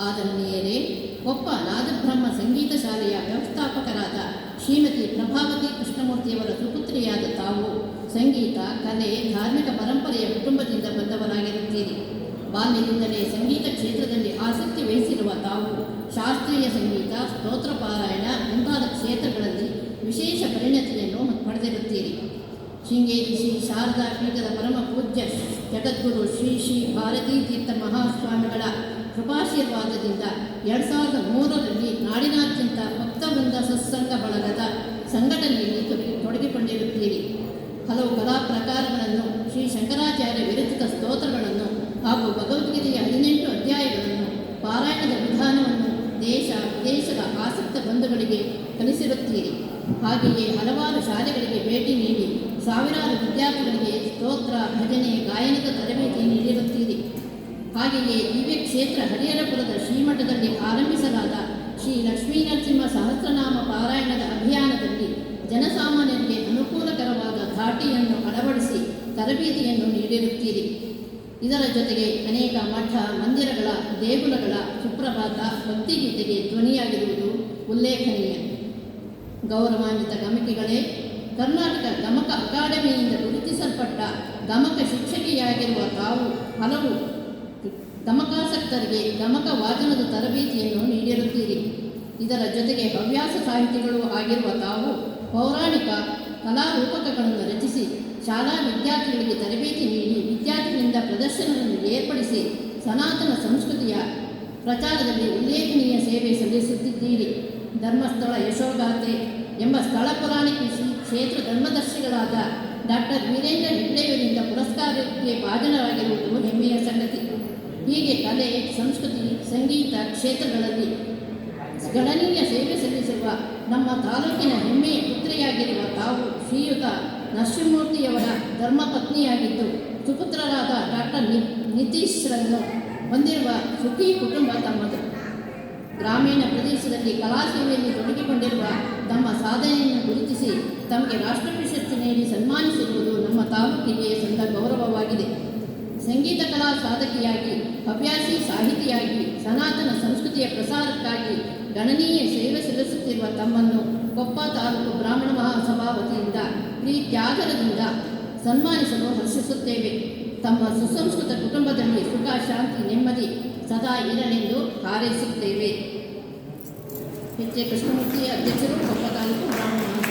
ಆದರಣೀಯರೇ ಕೊಪ್ಪ ನಾದಬ್ರಹ್ಮ ಸಂಗೀತ ಶಾಲೆಯ ವ್ಯವಸ್ಥಾಪಕರಾದ ಶ್ರೀಮತಿ ಪ್ರಭಾವತಿ ಕೃಷ್ಣಮೂರ್ತಿಯವರ ಸುಪುತ್ರಿಯಾದ ತಾವು ಸಂಗೀತ, ಕಲೆ, ಧಾರ್ಮಿಕ ಪರಂಪರೆಯ ಕುಟುಂಬದಿಂದ ಬಂದವರಾಗಿರುತ್ತೀರಿ. ಬಾಲ್ಯದಿಂದಲೇ ಸಂಗೀತ ಕ್ಷೇತ್ರದಲ್ಲಿ ಆಸಕ್ತಿ ವಹಿಸಿರುವ ತಾವು ಶಾಸ್ತ್ರೀಯ ಸಂಗೀತ, ಸ್ತೋತ್ರ ಪಾರಾಯಣ ಮುಂತಾದ ಕ್ಷೇತ್ರಗಳಲ್ಲಿ ವಿಶೇಷ ಪರಿಣತಿಯನ್ನು ಪಡೆದಿರುತ್ತೀರಿ. ಶೃಂಗೇರಿ ಶ್ರೀ ಶಾರದಾ ಪೀಠದ ಪರಮ ಪೂಜ್ಯ ಜಗದ್ಗುರು ಶ್ರೀ ಶ್ರೀ ಭಾರತೀ ತೀರ್ಥ ಮಹಾಸ್ವಾಮಿಗಳ ಕೃಪಾಶೀರ್ವಾದದಿಂದ ಎರಡು ಸಾವಿರದ ಮೂರರಲ್ಲಿ ನಾಡಿನಾದ್ಯಂತ ಭಕ್ತವೃಂದ ಸತ್ಸಂಗ ಬಳಗದ ಸಂಘಟನೆಯಲ್ಲಿ ತೊಡಗಿ ತೊಡಗಿಕೊಂಡಿರುತ್ತೀರಿ. ಹಲವು ಕಲಾ ಪ್ರಕಾರಗಳನ್ನು ಶ್ರೀ ಶಂಕರಾಚಾರ್ಯ ವಿರಚಿತ ಸ್ತೋತ್ರಗಳನ್ನು ಹಾಗೂ ಭಗವದ್ಗೀತೆಯ ಹದಿನೆಂಟು ಅಧ್ಯಾಯಗಳನ್ನು ಪಾರಾಯಣದ ವಿಧಾನವನ್ನು ದೇಶ ವಿದೇಶದ ಆಸಕ್ತ ಬಂಧುಗಳಿಗೆ ಕಲಿಸಿರುತ್ತೀರಿ. ಹಾಗೆಯೇ ಹಲವಾರು ಶಾಲೆಗಳಿಗೆ ಭೇಟಿ ನೀಡಿ ಸಾವಿರಾರು ವಿದ್ಯಾರ್ಥಿಗಳಿಗೆ ಸ್ತೋತ್ರ, ಭಜನೆ, ಗಾಯನದ ತರಬೇತಿ ನೀಡಿರುತ್ತೀರಿ. ಹಾಗೆಯೇ ದಿವ್ಯ ಕ್ಷೇತ್ರ ಹರಿಹರಪುರದ ಶ್ರೀಮಠದಲ್ಲಿ ಆರಂಭಿಸಲಾದ ಶ್ರೀ ಲಕ್ಷ್ಮೀನರಸಿಂಹ ಸಹಸ್ರನಾಮ ಪಾರಾಯಣದ ಅಭಿಯಾನದಲ್ಲಿ ಜನಸಾಮಾನ್ಯರಿಗೆ ಅನುಕೂಲಕರವಾದ ಧಾಟಿಯನ್ನು ಅಳವಡಿಸಿ ತರಬೇತಿಯನ್ನು ನೀಡಿರುತ್ತೀರಿ. ಇದರ ಜೊತೆಗೆ ಅನೇಕ ಮಠ, ಮಂದಿರಗಳ, ದೇಗುಲಗಳ ಸುಪ್ರಭಾತ ಭಕ್ತಿಗೀತೆಗೆ ಧ್ವನಿಯಾಗಿರುವುದು ಉಲ್ಲೇಖನೀಯ. ಗೌರವಾನ್ವಿತ ಗಮಕಿಗಳೇ, ಕರ್ನಾಟಕ ಗಮಕ ಅಕಾಡೆಮಿಯಿಂದ ಗುರುತಿಸಲ್ಪಟ್ಟ ಗಮಕ ಶಿಕ್ಷಕಿಯಾಗಿರುವ ತಾವು ಹಲವು ಗಮಕಾಸಕ್ತರಿಗೆ ಗಮಕ ವಾಚನದ ತರಬೇತಿಯನ್ನು ನೀಡಿರುತ್ತೀರಿ. ಇದರ ಜೊತೆಗೆ ಹವ್ಯಾಸ ಸಾಹಿತಿಗಳು ಆಗಿರುವ ತಾವು ಪೌರಾಣಿಕ ಕಲಾರೂಪಕಗಳನ್ನು ರಚಿಸಿ, ಶಾಲಾ ವಿದ್ಯಾರ್ಥಿಗಳಿಗೆ ತರಬೇತಿ ನೀಡಿ, ವಿದ್ಯಾರ್ಥಿಗಳಿಂದ ಪ್ರದರ್ಶನವನ್ನು ಏರ್ಪಡಿಸಿ ಸನಾತನ ಸಂಸ್ಕೃತಿಯ ಪ್ರಚಾರದಲ್ಲಿ ಉಲ್ಲೇಖನೀಯ ಸೇವೆ ಸಲ್ಲಿಸುತ್ತಿದ್ದೀರಿ. ಧರ್ಮಸ್ಥಳ ಯಶೋಗಾಥೆ ಎಂಬ ಸ್ಥಳ ಪುರಾಣಿಕ ಕ್ಷೇತ್ರ ಧರ್ಮದರ್ಶಿಗಳಾದ ಡಾಕ್ಟರ್ ವೀರೇಂದ್ರ ಹೆಗ್ಡೆಯವರಿಂದ ಪುರಸ್ಕಾರಕ್ಕೆ ಭಾಜನರಾಗಿರುವುದು ಹೆಮ್ಮೆಯ ಹೀಗೆ ಕಲೆ, ಸಂಸ್ಕೃತಿ, ಸಂಗೀತ ಕ್ಷೇತ್ರಗಳಲ್ಲಿ ಗಣನೀಯ ಸೇವೆ ಸಲ್ಲಿಸಿರುವ ನಮ್ಮ ತಾಲೂಕಿನ ಹೆಮ್ಮೆಯ ಪುತ್ರಿಯಾಗಿರುವ ತಾವು ಶ್ರೀಯುತ ನರಸಿಂಹಮೂರ್ತಿಯವರ ಧರ್ಮಪತ್ನಿಯಾಗಿದ್ದು, ಸುಪುತ್ರರಾದ ಡಾಕ್ಟರ್ ನಿ ನಿತೀಶ್ರನ್ನು ಹೊಂದಿರುವ ಸುಖಿ ಕುಟುಂಬ ತಮ್ಮದು. ಗ್ರಾಮೀಣ ಪ್ರದೇಶದಲ್ಲಿ ಕಲಾ ಸೇವೆಯಲ್ಲಿ ತೊಡಗಿಕೊಂಡಿರುವ ತಮ್ಮ ಸಾಧನೆಯನ್ನು ಗುರುತಿಸಿ, ತಮಗೆ ರಾಷ್ಟ್ರ ಪ್ರಶಸ್ತಿ ನೀಡಿ ಸನ್ಮಾನಿಸಿರುವುದು ನಮ್ಮ ತಾಲೂಕಿಗೆ ಸಂದ ಗೌರವವಾಗಿದೆ. ಸಂಗೀತ ಕಲಾ ಸಾಧಕಿಯಾಗಿ, ಹವ್ಯಾಸಿ ಸಾಹಿತಿಯಾಗಿ, ಸನಾತನ ಸಂಸ್ಕೃತಿಯ ಪ್ರಸಾರಕ್ಕಾಗಿ ಗಣನೀಯ ಸೇವೆ ಸಲ್ಲಿಸುತ್ತಿರುವ ತಮ್ಮನ್ನು ಕೊಪ್ಪ ತಾಲೂಕು ಬ್ರಾಹ್ಮಣ ಮಹಾಸಭಾ ವತಿಯಿಂದ ಪ್ರೀತ್ಯಾಗರದಿಂದ ಸನ್ಮಾನಿಸಲು ಹರ್ಷಿಸುತ್ತೇವೆ. ತಮ್ಮ ಸುಸಂಸ್ಕೃತ ಕುಟುಂಬದಲ್ಲಿ ಸುಖ, ಶಾಂತಿ, ನೆಮ್ಮದಿ ಸದಾ ಇರಲೆಂದು ಹಾರೈಸುತ್ತೇವೆ. ಎಚ್. ಎ. ಕೃಷ್ಣಮೂರ್ತಿ ಅಧ್ಯಕ್ಷರು ಕೊಪ್ಪ ತಾಲೂಕು ಬ್ರಾಹ್ಮಣ